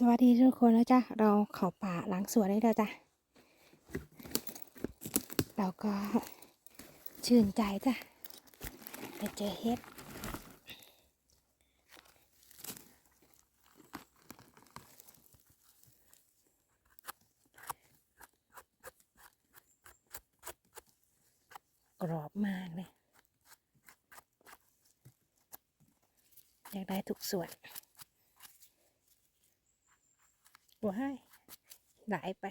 สวัสดีทุกคนนะจ๊ะ เราเขาป่าหลังสวนได้แล้วจ้ะ เราก็ชื่นใจจ้ะไปเจอเฮ็ดกรอบมากเลย อยากได้ทุกส่วน ว้ายหลายไป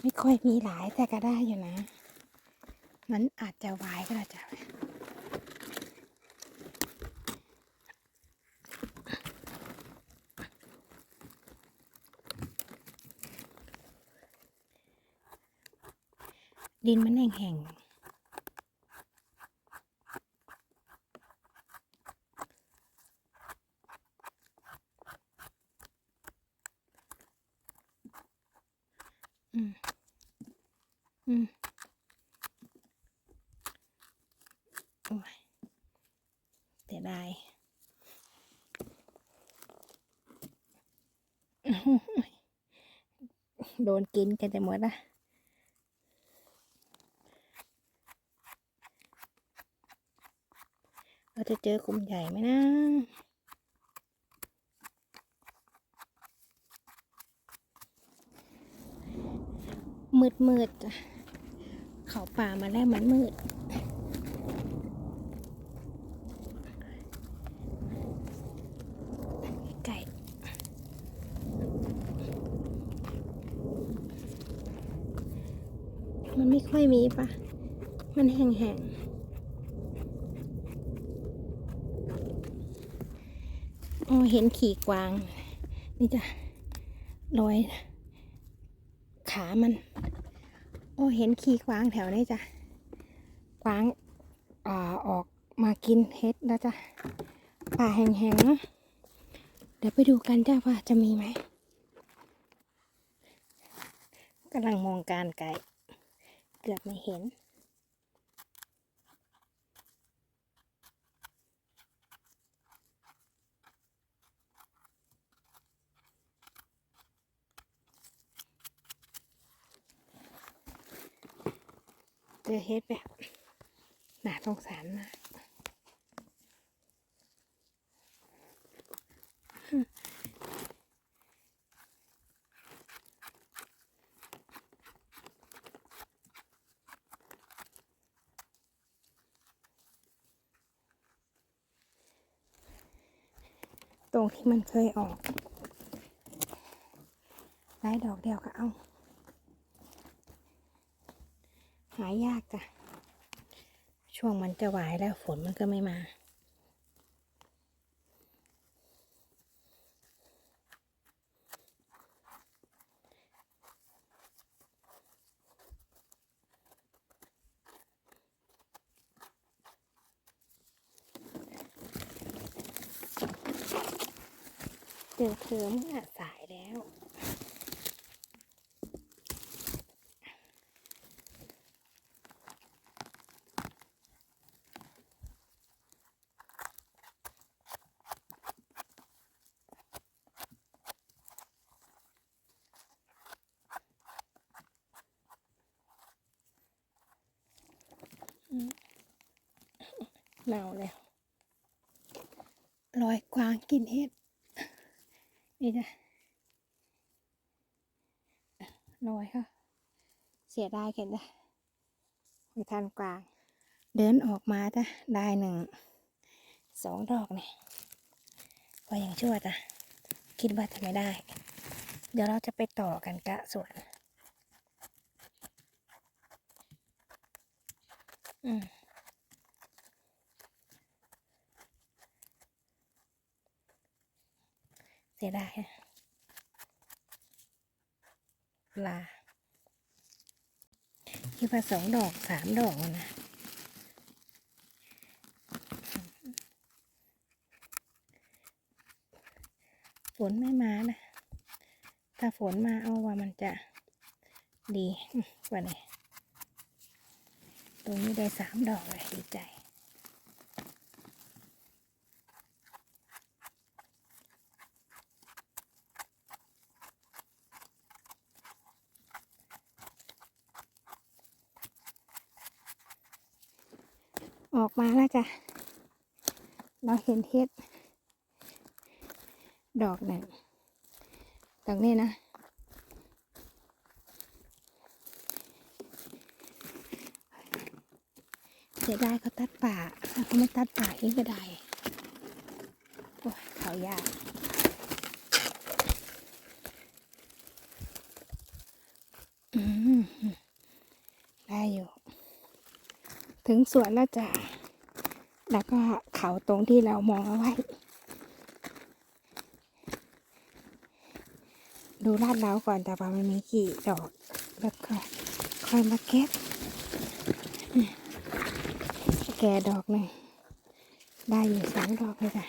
ไม่ค่อยมีหลายแต่ก็ได้อยู่นะ มันอาจจะวายก็ได้จ้ะดินมันแห้งๆ อืม อืมโอ้ยเสียดายโดนกินกันจะหมดละเราจะเจอกลุ่มใหญ่ไหมนะ มืดมืดๆเขาป่ามาแล้วมันมืด ไก่มันไม่ค่อยมีปะมันแห้งๆอ๋อเห็นขี่กวาง นี่จ้ะรอย ขามัน โอ้เห็นขี่กวางแถวนี้จ้ะกวางอ่าออกมากินเห็ดแล้วจ้ะป่าแห้งๆเนาะเดี๋ยวไปดูกันจ้าว่าจะมีไหมกำลังมองการไก่เกือบไม่เห็น เจอเฮ็ดแบบหนาสงสารมากตรงที่มันเคยออกได้ดอกเดียวก็เอา หายากจ้ะ ช่วงมันจะหวายแล้วฝนมันก็ไม่มา เจอเธอเมื่อ สายแล้วเน่าแล้วรอยกวางกินเห็ดนี่จ้ะรอยค่ะ เสียดายกันจ้ะไม่ทันกวาง เดินออกมาจ้ะได้หนึ่งสองดอกเนี่ยก็ยังชั่วจ้ะคิดว่าจะไม่ได้ เดี๋ยวเราจะไปต่อกันกะสวน อืม เสียดายลาคิดว่าสองดอกสามดอกนะฝนไม่มานะ ถ้าฝนมาเอาว่ามันจะดีกว่านี้ ตัวนี้ได้สามดอกเลยดีใจออกมาแล้วจ้ะ เราเห็นเห็ด ดอกหนึ่งตรงนี้นะ สียดายเขาตัดป่าถ้าเขาไม่ตัดป่าเองก็ได้ โอ้ยเขายากอืมได้อยู่ ถึงสวนแล้วจ้ะ แล้วก็เขาตรงที่เรามองเอาไว้ ดูลาดเราก่อนแต่ว่ามันมีกี่ดอก แล้วก็ค่อยมาเก็บ แกดอกหนึ่งได้อยู่สองดอกเลยจ้ะ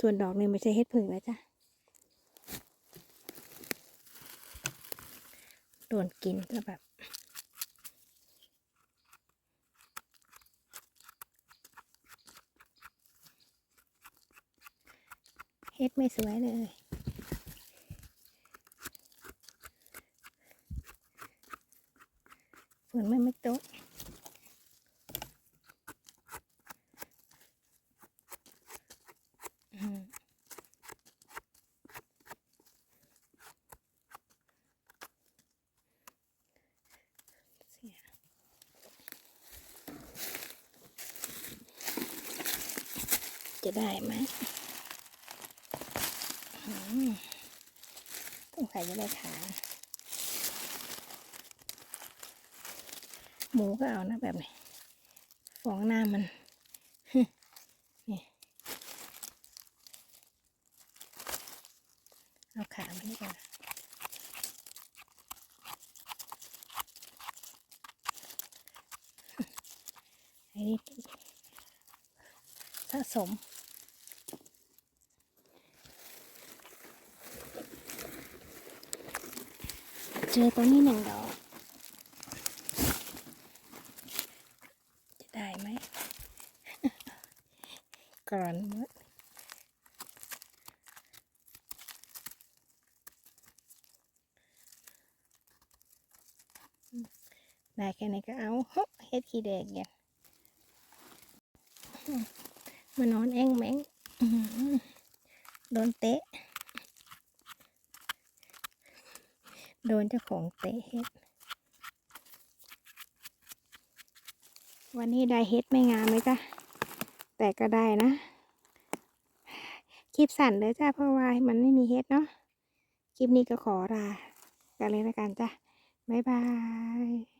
ส่วนดอกหนึ่งไม่ใช่เฮ็ดผึ่งนะจ๊ะโดนกินก็แบบเฮ็ดไม่สวยเลย ฝนไม่ไม่ตกจะได้ไหมอืมต้องใส่จะได้ขา หมูก็เอานะแบบนี้ฟองหน้ามันนี่เอาขามันนี่ก่อนไอ้นี่สะสมเจอตัวนี้หนึ่งดอก จะได้ไหม ก่อนมดได้แค่ไหนก็เอาเฮ็ดขี้แดงเนี่ยมานอนแองแมงโดนเตะ โดนเจ้าของเตะเฮ็ด วันนี้ได้เฮ็ดไม่งามเลยจ้ะ แต่ก็ได้นะ คลิปสั้นเลยจ้าเพราะว่ามันไม่มีเฮ็ดเนาะ คลิปนี้ก็ขอลากันเลยละกันจ้ะ บ๊ายบาย